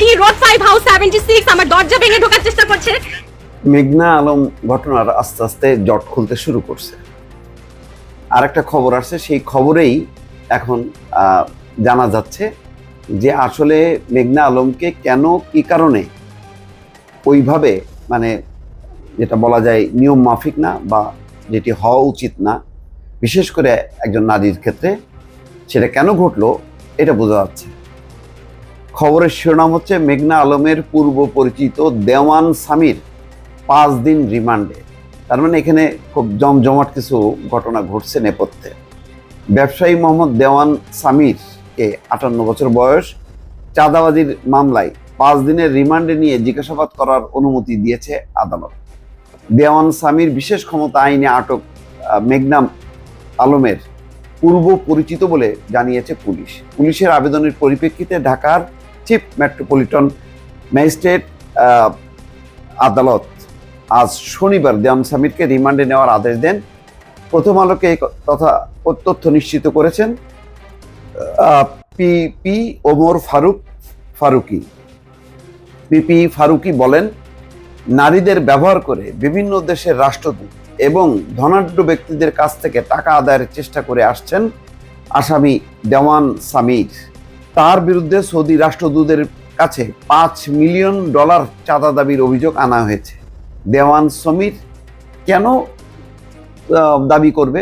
D road five house seventy six আমার দরজা ভেঙে ঢোকার চেষ্টা করছে। মেঘনা আলম ঘটনার আস্তে আস্তে জট খুলতে শুরু করছে। আর একটা খবর আসছে, সেই খবরেই এখন জানা যাচ্ছে যে আসলে মেঘনা আলমকে কেন, কি কারণে ওইভাবে মানে যেটা বলা যায় নিয়ম মাফিক না বা যেটি হওয়া উচিত না, বিশেষ করে একজন নারীর ক্ষেত্রে সেটা কেন ঘটলো, এটা বোঝা যাচ্ছে। খবরের শিরোনাম হচ্ছে মেঘনা আলমের পূর্ব পরিচিত দেওয়ান সামির পাঁচ দিন রিমান্ডে। তার মানে এখানে খুব জমজমাট কিছু ঘটনা ঘটছে নেপথ্যে। ব্যবসায়ী মোহাম্মদ দেওয়ান সামিরকে আটান্ন বছর বয়স চাঁদাবাজির মামলায় পাঁচ দিনের রিমান্ডে নিয়ে জিজ্ঞাসাবাদ করার অনুমতি দিয়েছে আদালত। দেওয়ান সামির বিশেষ ক্ষমতা আইনে আটক আহ, মেঘনা আলমের পূর্ব পরিচিত বলে জানিয়েছে পুলিশ। পুলিশের আবেদনের পরিপ্রেক্ষিতে ঢাকার চিফ মেট্রোপলিটন ম্যাজিস্ট্রেট আদালত আজ শনিবার দেওয়ান সামিরকে রিমান্ডে নেওয়ার আদেশ দেন। প্রথম আলোকে তথা তথ্য নিশ্চিত করেছেন পিপি ওমর ফারুক ফারুকি। পিপি ফারুকি বলেন, নারীদের ব্যবহার করে বিভিন্ন দেশের রাষ্ট্রদূত এবং ধনাঢ্য ব্যক্তিদের কাছ থেকে টাকা আদায়ের চেষ্টা করে আসছেন আসামি দেওয়ান সামির। তার বিরুদ্ধে সৌদি রাষ্ট্রদূতের কাছে পাঁচ মিলিয়ন ডলার চাঁদা দাবির অভিযোগ আনা হয়েছে। দেওয়ান সমীর কেন দাবি করবে?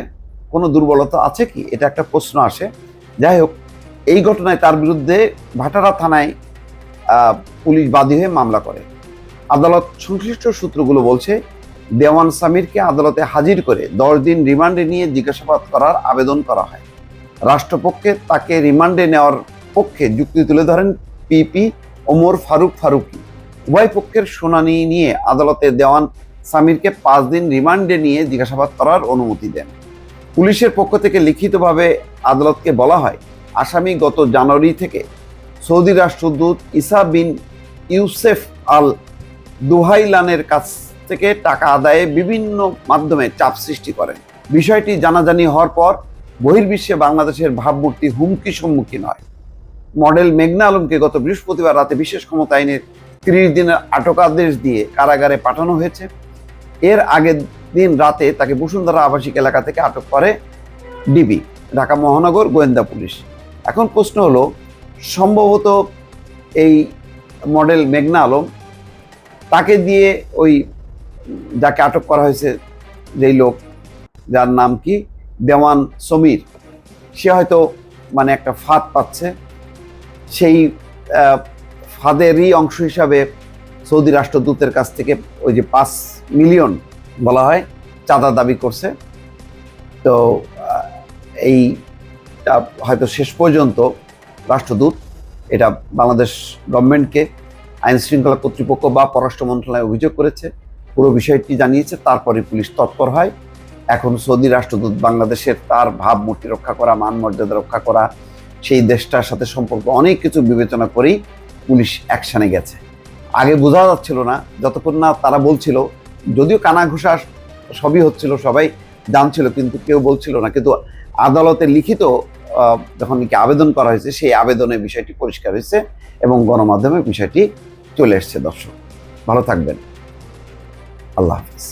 কোনো দুর্বলতা আছে কি? এটা একটা প্রশ্ন আসে। যাই হোক, এই ঘটনায় তার বিরুদ্ধে ভাটারা থানায় পুলিশ বাদী হয়ে মামলা করে। আদালত সংশ্লিষ্ট সূত্রগুলো বলছে, দেওয়ান সামিরকে আদালতে হাজির করে দশ দিন রিমান্ডে নিয়ে জিজ্ঞাসাবাদ করার আবেদন করা হয়। রাষ্ট্রপক্ষে তাকে রিমান্ডে নেওয়ার পক্ষে যুক্তি তুলে ধরেন পিপি ওমর ফারুক ফারুকি। উভয় পক্ষের শুনানি নিয়ে আদালতে দেওয়ান সামিরকে পাঁচ দিন রিমান্ডে নিয়ে জিজ্ঞাসাবাদ করার অনুমতি দেন। পুলিশের পক্ষ থেকে লিখিতভাবে আদালতকে বলা হয়, আসামি গত জানুয়ারি থেকে সৌদি রাষ্ট্রদূত ইসা বিন ইউসেফ আল দুহাইলানের কাছ থেকে টাকা আদায়ে বিভিন্ন মাধ্যমে চাপ সৃষ্টি করেন। বিষয়টি জানাজানি হওয়ার পর বহির্বিশ্বে বাংলাদেশের ভাবমূর্তি হুমকি সম্মুখীন হয়। মডেল মেঘনা আলমকে গত বৃহস্পতিবার রাতে বিশেষ ক্ষমতা আইনের তিরিশ দিনের আটক আদেশ দিয়ে কারাগারে পাঠানো হয়েছে। এর আগের দিন রাতে তাকে বসুন্ধরা আবাসিক এলাকা থেকে আটক করে ডিবি, ঢাকা মহানগর, গোয়েন্দা পুলিশ। এখন প্রশ্ন হলো, সম্ভবত এই মডেল মেঘনা আলম তাকে দিয়ে ওই যাকে আটক করা হয়েছে যেই লোক, যার নাম কি? দেওয়ান সমীর। সে হয়তো মানে একটা ফাঁদ পাচ্ছে। সেই ফাঁদেরই অংশ হিসাবে সৌদি রাষ্ট্রদূতের কাছ থেকে ওই যে পাঁচ মিলিয়ন বলা হয় চাঁদা দাবি করছে। তো এইটা হয়তো শেষ পর্যন্ত রাষ্ট্রদূত এটা বাংলাদেশ গভর্নমেন্টকে আইন শৃঙ্খলা কর্তৃপক্ষ বা পররাষ্ট্র মন্ত্রণালয় অভিযোগ করেছে, পুরো বিষয়টি জানিয়েছে, তারপরে পুলিশ তৎপর হয়। এখন সৌদি রাষ্ট্রদূত বাংলাদেশের তার ভাবমূর্তি রক্ষা করা, মান মর্যাদা রক্ষা করা সেই দেশটার সাথে সম্পর্ক। অনেক কিছু বিবেচনা করেই পুলিশ অ্যাকশানে গেছে। আগে বোঝা যাচ্ছিল না, যতক্ষণ না তারা বলছিল, যদিও কানা ঘোষা সবই হচ্ছিল, সবাই জানছিল, কিন্তু কেউ বলছিল না। কিন্তু আদালতে লিখিত যখন কি আবেদন করা হয়েছে, সেই আবেদনের বিষয়টি পরিষ্কার হয়েছে এবং গণমাধ্যমে বিষয়টি চলে এসছে, দর্শক। ভালো থাকবেন। আল্লাহ হাফিজ।